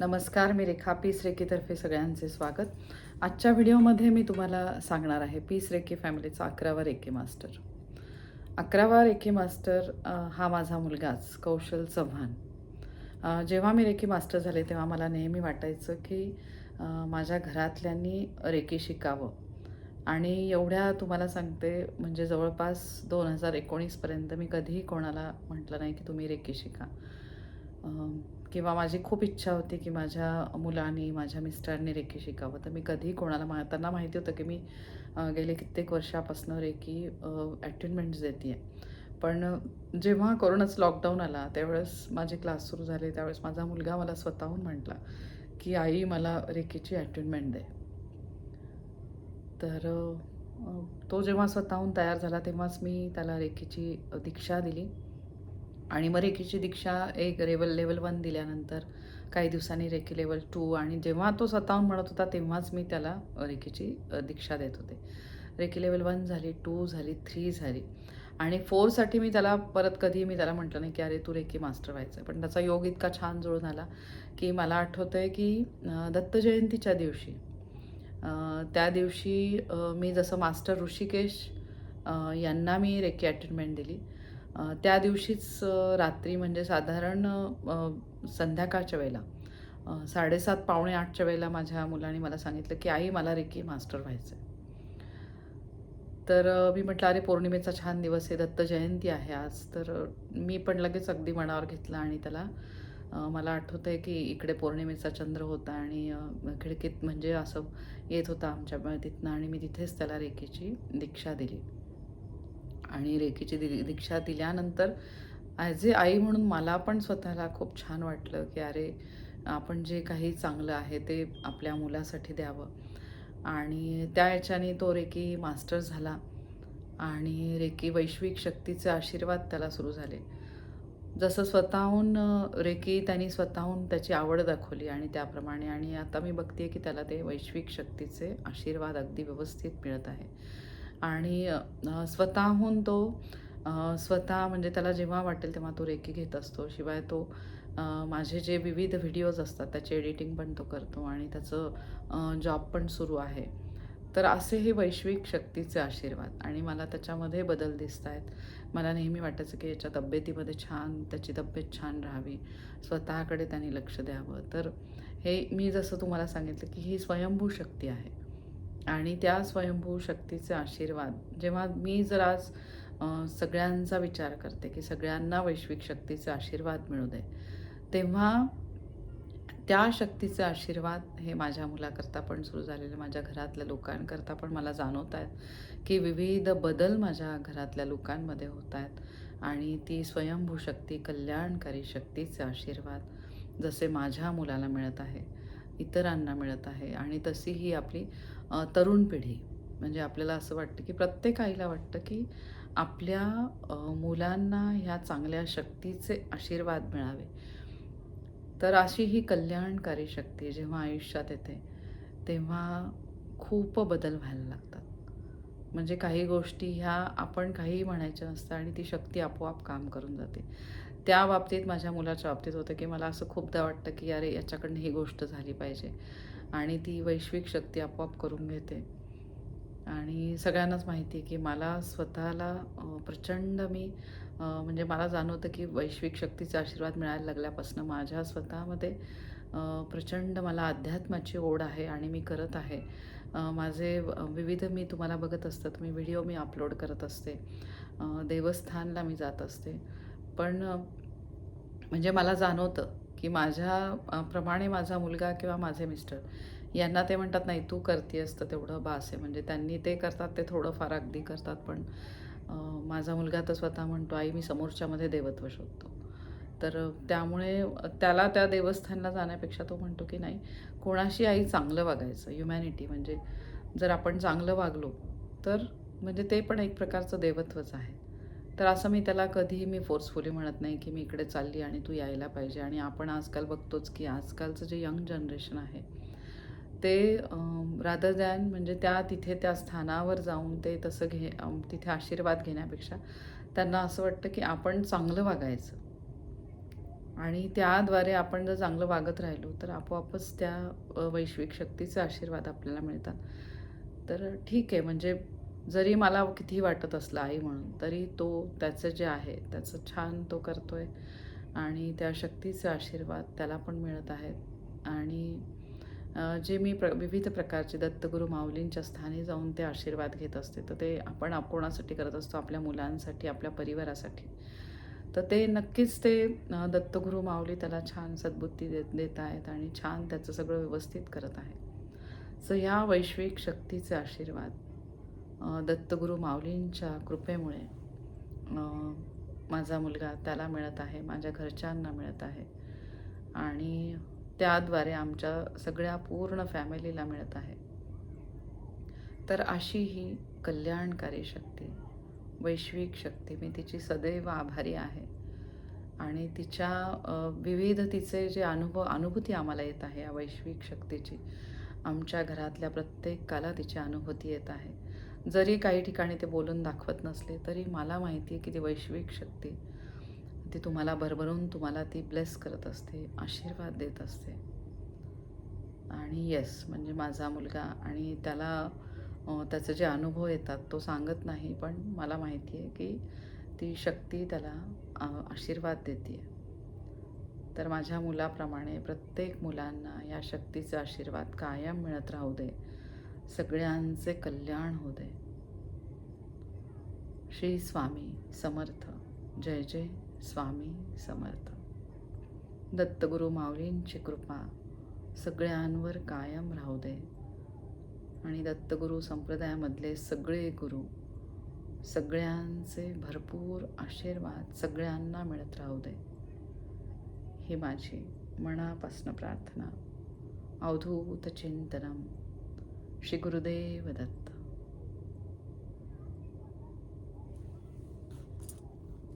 नमस्कार मी रेखा. पीस रेकीतर्फे सगळ्यांचे स्वागत. आजच्या व्हिडिओमध्ये मी तुम्हाला सांगणार आहे पीस रेकी फॅमिलीचा अकरावा रेकी मास्टर. अकरावा रेकी मास्टर हा माझा मुलगाच कौशल चव्हाण. जेव्हा मी रेकी मास्टर झाले तेव्हा मला नेहमी वाटायचं की माझ्या घरातल्यांनी रेकी शिकावं. आणि एवढ्या तुम्हाला सांगते म्हणजे जवळपास दोन हजार एकोणीसपर्यंत मी कधीही कोणाला म्हटलं नाही की तुम्ही रेकी शिका. किंवा माझी खूप इच्छा होती की माझ्या मुलांनी माझ्या मिस्टरांनी रेकी शिकावं. तर मी कधीही कोणाला मा त्यांना माहिती होतं की मी गेले कित्येक वर्षापासून रेकी ॲटेनमेंट्स देते आहे पण जेव्हा कोरोनाच लॉकडाऊन आला त्यावेळेस माझे क्लास सुरू झाले. त्यावेळेस माझा मुलगा मला स्वतःहून म्हटला की आई मला रेकीची ॲटेनमेंट दे. तर तो जेव्हा स्वतःहून तयार झाला तेव्हाच मी त्याला रेखीची दीक्षा दिली. आणि मग रेखीची दीक्षा एक रेवल लेवल वन दिल्यानंतर काही दिवसांनी रेखी लेवल टू आणि जेव्हा तो स्वतःहून म्हणत होता तेव्हाच मी त्याला रेखीची दीक्षा देत होते. रेखी लेवल वन झाली टू झाली थ्री झाली. आणि फोरसाठी मी त्याला परत कधी मी त्याला म्हटलं नाही की अरे तू रेखी मास्टर व्हायचं पण त्याचा योग इतका छान जुळून आला की मला आठवतं आहे की दत्तजयंतीच्या दत्त जयंतीच्या दिवशी त्या दिवशी मी जसं मास्टर ऋषिकेश यांना मी रेखी अटेंडमेंट दिली. त्या दिवशीच रात्री म्हणजे साधारण संध्याकाळच्या वेळेला साडेसात पावणे आठच्या वेळेला माझ्या मुलाने मला सांगितलं की आई मला रेकी मास्टर व्हायचं आहे तर मी म्हटलं अरे पौर्णिमेचा छान दिवस आहे दत्त जयंती आहे आज. तर मी पण लगेच अगदी मनावर घेतलं आणि त्याला मला आठवतं आहे की इकडे पौर्णिमेचा चंद्र होता आणि खिडकीत म्हणजे असं येत होता आमच्या तिथनं आणि मी तिथेच त्याला रेकीची दीक्षा दिली. आणि रेखीची दि दीक्षा दिल्यानंतर ॲज ए आई म्हणून मला पण स्वतःला खूप छान वाटलं की अरे आपण जे काही चांगलं आहे ते आपल्या मुलासाठी द्यावं. आणि त्या याच्याने तो रेकी मास्टर झाला आणि रेकी वैश्विक शक्तीचे आशीर्वाद त्याला सुरू झाले. जसं स्वतःहून रेकी त्यांनी स्वतःहून त्याची आवड दाखवली आणि त्याप्रमाणे आणि आता मी बघते की त्याला ते वैश्विक शक्तीचे आशीर्वाद अगदी व्यवस्थित मिळत आहे. आणि स्वतःहून तो स्वतः म्हणजे त्याला जेव्हा वाटेल तेव्हा तो रेकी घेत असतो. शिवाय तो माझे जे विविध व्हिडिओज असतात त्याचे एडिटिंग पण तो करतो आणि त्याचं जॉब पण सुरू आहे. तर असे हे वैश्विक शक्तीचे आशीर्वाद आणि मला त्याच्यामध्ये बदल दिसत आहेत मला नेहमी वाटायचं की याच्या तब्येतीमध्ये छान त्याची तब्येत छान राहावी. स्वतःकडे त्यांनी लक्ष द्यावं. तर हे मी जसं तुम्हाला सांगितलं की ही स्वयंभू शक्ती आहे. आणि त्या स्वयंभू शक्तीचे आशीर्वाद. जेव्हा मी जर आज सगळ्यांचा विचार करते की सगळ्यांना वैश्विक शक्तीचे आशीर्वाद मिळू दे तेव्हा त्या शक्तीचे आशीर्वाद हे माझ्या मुलाकरता पण सुरू झालेले माझ्या घरातल्या लोकांकरता पण मला जाणवत आहेत की विविध बदल माझ्या घरातल्या लोकांमध्ये होत आहेत आणि ती स्वयंभू शक्ती कल्याणकारी शक्तीचे आशीर्वाद जसे माझ्या मुलाला मिळत आहे इतरांना मिळत आहे आणि तशी ही आपली तरुण पिढी. म्हणजे आपल्याला असं वाटतं की प्रत्येक आईला वाटतं की आपल्या मुलांना ह्या चांगल्या शक्तीचे आशीर्वाद मिळावे. तर अशी ही कल्याणकारी शक्ती जेव्हा आयुष्यात येते तेव्हा खूप बदल व्हायला लागतात. म्हणजे काही गोष्टी ह्या आपण काहीही म्हणायच्या नसतात आणि ती शक्ती आपोआप काम करून जाते. त्या बाबतीत माझ्या मुलाच्या बाबतीत होतं की मला असं खूपदा वाटतं की अरे याच्याकडनं ही गोष्ट झाली पाहिजे. आणि ती वैश्विक शक्ती आपोआप करून घेते. आणि सगळ्यांनाच माहिती आहे की मला स्वतःला प्रचंड मी म्हणजे मला जाणवतं की वैश्विक शक्तीचा आशीर्वाद मिळायला लागल्यापासून माझ्या स्वतःमध्ये प्रचंड मला अध्यात्माची ओढ आहे आणि मी करत आहे. माझे व- विविध मी तुम्हाला बघत असतात मी व्हिडिओ मी अपलोड करत असते. देवस्थानला मी जात असते. पण म्हणजे मला जाणवतं की माझ्या प्रमाणे माझा मुलगा किंवा माझे मिस्टर यांना ते म्हणतात नाही तू करते असतं तेवढं बास आहे. म्हणजे त्यांनी ते करतात ते थोडंफार अगदी करतात पण माझा मुलगा तर स्वतः म्हणतो आई मी समोरच्यामध्ये देवत्व शोधतो. तर त्यामुळे त्याला त्या देवस्थानला जाण्यापेक्षा तो म्हणतो की नाही कोणाशी आई चांगलं वागायचं ह्युमॅनिटी म्हणजे जर आपण चांगलं वागलो तर म्हणजे ते पण एक प्रकारचं देवत्वच आहे. तर असं मी त्याला कधीही मी फोर्सफुली म्हणत नाही की मी इकडे चालली आणि तू यायला पाहिजे. आणि आपण आजकाल बघतोच की आजकालचं जे यंग जनरेशन आहे ते रादर दॅन म्हणजे त्या तिथे त्या स्थानावर जाऊन ते तसं घे तिथे आशीर्वाद घेण्यापेक्षा त्यांना असं वाटतं की आपण चांगलं वागायचं. आणि त्याद्वारे आपण जर चांगलं वागत राहिलो तर आपोआपच त्या वैश्विक शक्तीचे आशीर्वाद आपल्याला मिळतात. तर ठीक आहे म्हणजे जरी मला किती वाटत असलं आई म्हणून तरी तो त्याचं जे आहे त्याचं छान तो करतो आहे आणि त्या शक्तीचे आशीर्वाद त्याला पण मिळत आहेत. आणि जे मी प्र विविध प्रकारचे दत्तगुरू माऊलींच्या स्थानी जाऊन ते आशीर्वाद घेत असते तर ते आपण आप- कोणासाठी करत असतो? आपल्या मुलांसाठी आपल्या परिवारासाठी. तर ते नक्कीच ते दत्तगुरू माऊली त्याला छान सद्बुद्धी देत देत आहेत आणि छान त्याचं सगळं व्यवस्थित करत आहे सो ह्या वैश्विक शक्तीचे आशीर्वाद. दत्तगुरू माऊलींच्या कृपेमुळे माझा मुलगा त्याला मिळत आहे माझ्या घरच्यांना मिळत आहे आणि त्याद्वारे आमच्या सगळ्या पूर्ण फॅमिलीला मिळत आहे. तर अशी ही कल्याणकारी शक्ती वैश्विक शक्ती मी तिची सदैव आभारी आहे आणि तिच्या विविध तिचे जे अनुभव अनुभूती आम्हाला येत आहे या वैश्विक शक्तीची आमच्या घरातल्या प्रत्येकाला तिची अनुभूती येत आहे. जरी काही ठिकाणी ते बोलून दाखवत नसले तरी मला माहिती आहे की ती वैश्विक शक्ती ती तुम्हाला भरभरून तुम्हाला ती ब्लेस करत असते आशीर्वाद देत असते. आणि येस म्हणजे माझा मुलगा आणि त्याला त्याचे जे अनुभव येतात तो सांगत नाही पण मला माहिती आहे की ती शक्ती त्याला आशीर्वाद देते तर माझ्या मुलाप्रमाणे प्रत्येक मुलांना या शक्तीचा आशीर्वाद कायम मिळत राहू दे. सगळ्यांचे कल्याण होऊ दे. श्री स्वामी समर्थ. जय जय स्वामी समर्थ. दत्तगुरू माऊलींची कृपा सगळ्यांवर कायम राहू दे. आणि दत्तगुरू संप्रदायामधले सगळे गुरु सगळ्यांचे भरपूर आशीर्वाद सगळ्यांना मिळत राहू दे. ही माझी मनापासून प्रार्थना. अवधूत चिंतनम. श्री गुरुदेव दत्त.